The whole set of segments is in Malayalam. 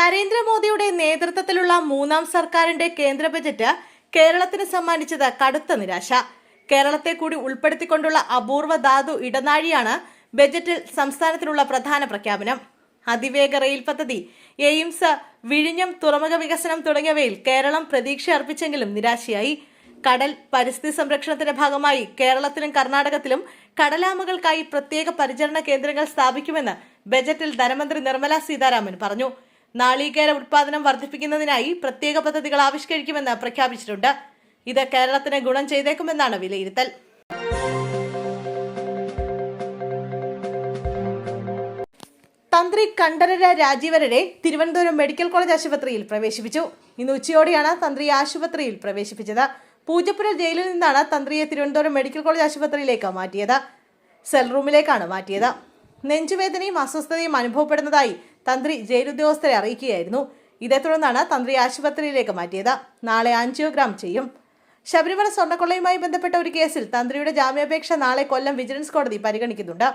നരേന്ദ്രമോദിയുടെ നേതൃത്വത്തിലുള്ള മൂന്നാം സർക്കാരിന്റെ കേന്ദ്ര ബജറ്റ് കേരളത്തിന് സമ്മാനിച്ചത് കടുത്ത നിരാശ. കേരളത്തെ കൂടി ഉൾപ്പെടുത്തിക്കൊണ്ടുള്ള അപൂർവ ധാതു ഇടനാഴിയാണ് ബജറ്റിൽ സംസ്ഥാനത്തിനുള്ള പ്രധാന പ്രഖ്യാപനം. അതിവേഗ റെയിൽ പദ്ധതി എയിംസ് വിഴിഞ്ഞം തുറമുഖ വികസനം തുടങ്ങിയവയിൽ കേരളം പ്രതീക്ഷ അർപ്പിച്ചെങ്കിലും നിരാശയായി. കടൽ പരിസ്ഥിതി സംരക്ഷണത്തിന്റെ ഭാഗമായി കേരളത്തിലും കർണാടകത്തിലും കടലാമകൾക്കായി പ്രത്യേക പരിചരണ കേന്ദ്രങ്ങൾ സ്ഥാപിക്കുമെന്ന് ബജറ്റിൽ ധനമന്ത്രി നിർമ്മല സീതാരാമൻ പറഞ്ഞു. നാളികേര ഉത്പാദനം വർദ്ധിപ്പിക്കുന്നതിനായി പ്രത്യേക പദ്ധതികൾ ആവിഷ്കരിക്കുമെന്ന് പ്രഖ്യാപിച്ചിട്ടുണ്ട്. ഇത് കേരളത്തിന് ഗുണം ചെയ്തേക്കുമെന്നാണ് വിലയിരുത്തൽ. തന്ത്രി കണ്ഠരര രാജീവരരെ തിരുവനന്തപുരം മെഡിക്കൽ കോളേജ് ആശുപത്രിയിൽ പ്രവേശിപ്പിച്ചു. ഇന്ന് ഉച്ചയോടെയാണ് തന്ത്രി ആശുപത്രിയിൽ പ്രവേശിപ്പിച്ചത്. പൂജപ്പുര ജയിലിൽ നിന്നാണ് തന്ത്രിയെ തിരുവനന്തപുരം മെഡിക്കൽ കോളേജ് ആശുപത്രിയിലേക്ക് മാറ്റിയത്. സെൽ റൂമിലേക്കാണ് മാറ്റിയത്. നെഞ്ചുവേദനയും അസ്വസ്ഥതയും അനുഭവപ്പെടുന്നതായി തന്ത്രി ജയിലുദ്യോഗസ്ഥരെ അറിയിക്കുകയായിരുന്നു. ഇതേ തുടർന്നാണ് തന്ത്രി ആശുപത്രിയിലേക്ക് മാറ്റിയത്. നാളെ ആൻജിയോഗ്രാം ചെയ്യും. ശബരിമല സ്വർണക്കൊള്ളയുമായി ബന്ധപ്പെട്ട ഒരു കേസിൽ തന്ത്രിയുടെ ജാമ്യാപേക്ഷ നാളെ കൊല്ലം വിജിലൻസ് കോടതി പരിഗണിക്കുന്നുണ്ട്.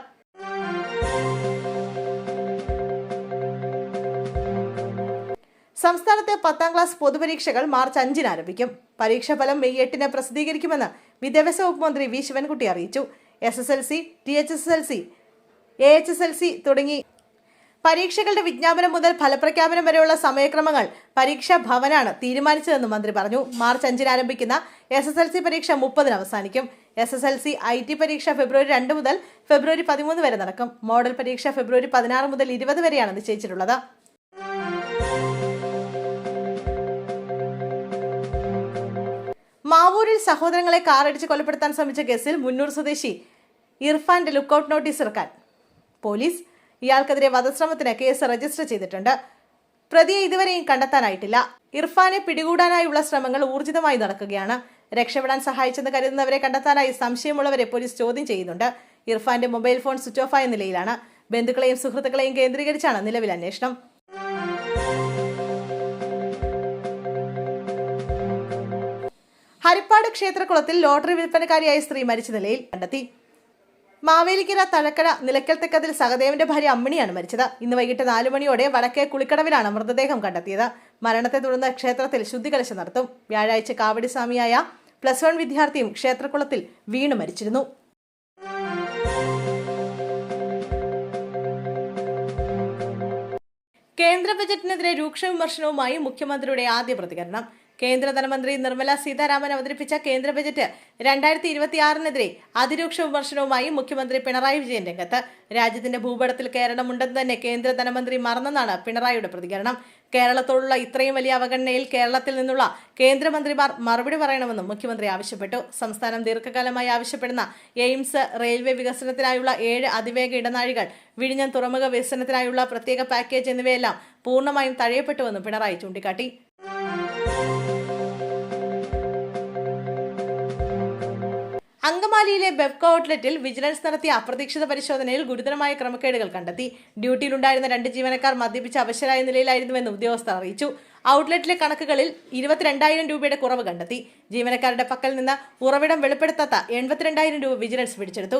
സംസ്ഥാനത്തെ പത്താം ക്ലാസ് പൊതുപരീക്ഷകൾ മാർച്ച് അഞ്ചിന് ആരംഭിക്കും. പരീക്ഷാ ഫലം മെയ് എട്ടിന് പ്രസിദ്ധീകരിക്കുമെന്ന് വിദ്യാഭ്യാസ വകുപ്പ് മന്ത്രി വി ശിവൻകുട്ടി അറിയിച്ചു. S S L C T H S L C A H S L C തുടങ്ങി പരീക്ഷകളുടെ വിജ്ഞാപനം മുതൽ ഫലപ്രഖ്യാപനം വരെയുള്ള സമയക്രമങ്ങൾ പരീക്ഷാ ഭവനാണ് തീരുമാനിച്ചതെന്ന് മന്ത്രി പറഞ്ഞു. മാർച്ച് അഞ്ചിന് ആരംഭിക്കുന്ന എസ് എസ് എൽ സി പരീക്ഷ മുപ്പതിന് അവസാനിക്കും. S S L C I T പരീക്ഷ ഫെബ്രുവരി രണ്ട് മുതൽ ഫെബ്രുവരി പതിമൂന്ന് വരെ നടക്കും. മോഡൽ പരീക്ഷ ഫെബ്രുവരി പതിനാറ് മുതൽ ഇരുപത് വരെയാണ് നിശ്ചയിച്ചിട്ടുള്ളത്. മാവൂരിൽ സഹോദരങ്ങളെ കാറടിച്ച് കൊലപ്പെടുത്താൻ ശ്രമിച്ച കേസിൽ മുന്നൂർ സ്വദേശി ഇർഫാന്റെ ലുക്കൌട്ട് നോട്ടീസ് ഇറക്കാൻ. പോലീസ് ഇയാൾക്കെതിരെ വധശ്രമത്തിന് കേസ് രജിസ്റ്റർ ചെയ്തിട്ടുണ്ട്. പ്രതിയെ ഇതുവരെയും കണ്ടെത്താനായിട്ടില്ല. ഇർഫാനെ പിടികൂടാനായുള്ള ശ്രമങ്ങൾ ഊർജിതമായി നടക്കുകയാണ്. രക്ഷപ്പെടാൻ സഹായിച്ചെന്ന് കരുതുന്നവരെ കണ്ടെത്താനായി സംശയമുള്ളവരെ പോലീസ് ചോദ്യം ചെയ്യുന്നുണ്ട്. ഇർഫാന്റെ മൊബൈൽ ഫോൺ സ്വിച്ച് ഓഫ് ആയ നിലയിലാണ്. ബന്ധുക്കളെയും സുഹൃത്തുക്കളെയും കേന്ദ്രീകരിച്ചാണ് നിലവിൽ അന്വേഷണം. ഹരിപ്പാട് ക്ഷേത്രകുളത്തിൽ ലോട്ടറി വിൽപ്പനക്കാരിയായ സ്ത്രീ മരിച്ച നിലയിൽ കണ്ടെത്തി. മാവേലിക്കര തഴക്കര നിലയ്ക്കൽ തെക്കതിൽ സഹദേവന്റെ ഭാര്യ അമ്മിണിയാണ് മരിച്ചത്. ഇന്ന് വൈകിട്ട് നാലു മണിയോടെ വടക്കേ കുളിക്കടവിലാണ് മൃതദേഹം കണ്ടെത്തിയത്. മരണത്തെ തുടർന്ന് ക്ഷേത്രത്തിൽ ശുദ്ധികലശ നടത്തും. വ്യാഴാഴ്ച കാവടി സ്വാമിയായ പ്ലസ് വൺ വിദ്യാർത്ഥിയും ക്ഷേത്രക്കുളത്തിൽ വീണു മരിച്ചിരുന്നു. കേന്ദ്ര ബജറ്റിനെതിരെ രൂക്ഷ വിമർശനവുമായി മുഖ്യമന്ത്രിയുടെ ആദ്യ പ്രതികരണം. കേന്ദ്ര ധനമന്ത്രി നിർമ്മല സീതാരാമൻ അവതരിപ്പിച്ച കേന്ദ്ര ബജറ്റ് രണ്ടായിരത്തി ഇരുപത്തിയാറിനെതിരെ അതിരൂക്ഷ വിമർശനവുമായി മുഖ്യമന്ത്രി പിണറായി വിജയൻ രംഗത്ത്. രാജ്യത്തിന്റെ ഭൂപടത്തിൽ കേരളമുണ്ടെന്ന് തന്നെ കേന്ദ്ര ധനമന്ത്രി മറന്നെന്നാണ് പിണറായിയുടെ പ്രതികരണം. കേരളത്തോടുള്ള ഇത്രയും വലിയ അവഗണനയിൽ കേരളത്തിൽ നിന്നുള്ള കേന്ദ്രമന്ത്രിമാർ മറുപടി പറയണമെന്നും മുഖ്യമന്ത്രി ആവശ്യപ്പെട്ടു. സംസ്ഥാനം ദീർഘകാലമായി ആവശ്യപ്പെടുന്ന എയിംസ് റെയിൽവേ വികസനത്തിനായുള്ള ഏഴ് അതിവേഗ ഇടനാഴികൾ വിഴിഞ്ഞം തുറമുഖ വികസനത്തിനായുള്ള പ്രത്യേക പാക്കേജ് എന്നിവയെല്ലാം പൂർണമായും തഴയപ്പെട്ടുവെന്നും പിണറായി ചൂണ്ടിക്കാട്ടി. അങ്കമാലിയിലെ ബെബ്കോ ഔട്ട്ലെറ്റിൽ വിജിലൻസ് നടത്തിയ അപ്രതീക്ഷിത പരിശോധനയിൽ ഗുരുതരമായ ക്രമക്കേടുകൾ കണ്ടെത്തി. ഡ്യൂട്ടിയിലുണ്ടായിരുന്ന രണ്ട് ജീവനക്കാർ മദ്യപിച്ച് അവശരായ നിലയിലായിരുന്നുവെന്ന് ഉദ്യോഗസ്ഥർ അറിയിച്ചു. ഔട്ട്ലെറ്റിലെ കണക്കുകളിൽ ഇരുപത്തിരണ്ടായിരം രൂപയുടെ കുറവ് കണ്ടെത്തി. ജീവനക്കാരുടെ പക്കൽ നിന്ന് ഉറവിടം വെളിപ്പെടുത്താത്ത എൺപത്തിരണ്ടായിരം രൂപ വിജിലൻസ് പിടിച്ചെടുത്തു.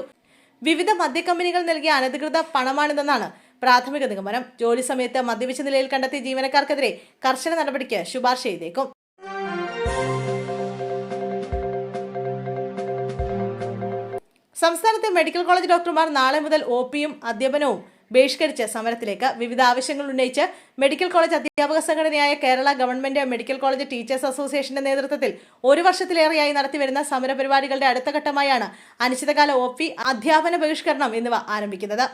വിവിധ മദ്യക്കമ്പനികൾ നൽകിയ അനധികൃത പണമാണിതെന്നാണ് പ്രാഥമിക നിഗമനം. ജോലി സമയത്ത് മദ്യപിച്ച നിലയിൽ കണ്ടെത്തിയ ജീവനക്കാർക്കെതിരെ കർശന നടപടിക്ക് ശുപാർശ ചെയ്തേക്കും. സംസ്ഥാനത്തെ മെഡിക്കൽ കോളേജ് ഡോക്ടർമാർ നാളെ മുതൽ ഒ പിയും അധ്യാപനവും ബഹിഷ്കരിച്ച് സമരത്തിലേക്ക്. വിവിധ ആവശ്യങ്ങൾ ഉന്നയിച്ച് മെഡിക്കൽ കോളേജ് അധ്യാപക സംഘടനയായ Kerala government medical college teachers അസോസിയേഷന്റെ നേതൃത്വത്തിൽ ഒരു വർഷത്തിലേറെയായി നടത്തിവരുന്ന സമരപരിപാടികളുടെ അടുത്ത ഘട്ടമായാണ് അനിശ്ചിതകാല ഒ പി അധ്യാപന ബഹിഷ്കരണം എന്നിവ ആരംഭിക്കുന്നത്.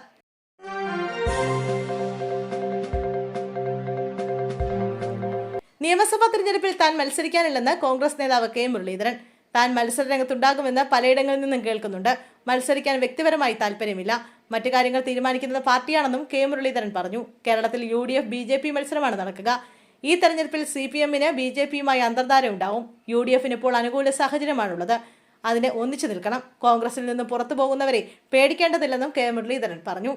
നിയമസഭാ തിരഞ്ഞെടുപ്പിൽ താൻ മത്സരിക്കാനില്ലെന്ന് കോൺഗ്രസ് നേതാവ് കെ മുരളീധരൻ. താൻ മത്സര രംഗത്തുണ്ടാകുമെന്ന് പലയിടങ്ങളിൽ നിന്നും കേൾക്കുന്നുണ്ട്. മത്സരിക്കാൻ വ്യക്തിപരമായി താല്പര്യമില്ല മറ്റു കാര്യങ്ങൾ തീരുമാനിക്കുന്നത് പാർട്ടിയാണെന്നും കെ മുരളീധരൻ പറഞ്ഞു. കേരളത്തിൽ U D F B J P മത്സരമാണ് നടക്കുക. ഈ തെരഞ്ഞെടുപ്പിൽ സി പി എമ്മിന് ബി ജെ പിയുമായി അന്തർധാര ഉണ്ടാവും. യു ഡി എഫിന് ഇപ്പോൾ അനുകൂല സാഹചര്യമാണുള്ളത്. അതിനെ ഒന്നിച്ചു നിൽക്കണം. കോൺഗ്രസിൽ നിന്ന് പുറത്തു പോകുന്നവരെ പേടിക്കേണ്ടതില്ലെന്നും കെ മുരളീധരൻ പറഞ്ഞു.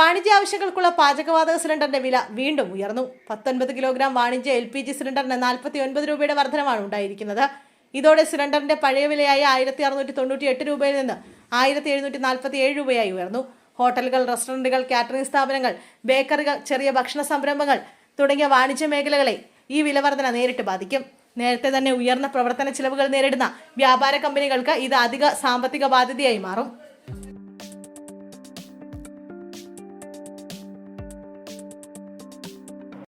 വാണിജ്യ ആവശ്യങ്ങൾക്കുള്ള പാചകവാതക സിലിണ്ടറിന്റെ വില വീണ്ടും ഉയർന്നു. പത്തൊൻപത് കിലോഗ്രാം വാണിജ്യ എൽ പി ജി സിലിണ്ടറിന് നാൽപ്പത്തി ഒൻപത് രൂപയുടെ വർധനമാണ് ഉണ്ടായിരിക്കുന്നത്. ഇതോടെ സിലിണ്ടറിന്റെ പഴയ വിലയായ ആയിരത്തി അറുന്നൂറ്റി തൊണ്ണൂറ്റി എട്ട് രൂപയിൽ നിന്ന് ആയിരത്തി എഴുന്നൂറ്റി നാൽപ്പത്തി ഏഴ് രൂപയായി ഉയർന്നു. ഹോട്ടലുകൾ റെസ്റ്റോറന്റുകൾ കാറ്ററിംഗ് സ്ഥാപനങ്ങൾ ബേക്കറികൾ ചെറിയ ഭക്ഷണ സംരംഭങ്ങൾ തുടങ്ങിയ വാണിജ്യ മേഖലകളെ ഈ വിലവർധന നേരിട്ട് ബാധിക്കും. നേരത്തെ തന്നെ ഉയർന്ന പ്രവർത്തന ചിലവുകൾ നേരിടുന്ന വ്യാപാര കമ്പനികൾക്ക് ഇത് അധിക സാമ്പത്തിക ബാധ്യതയായി മാറും.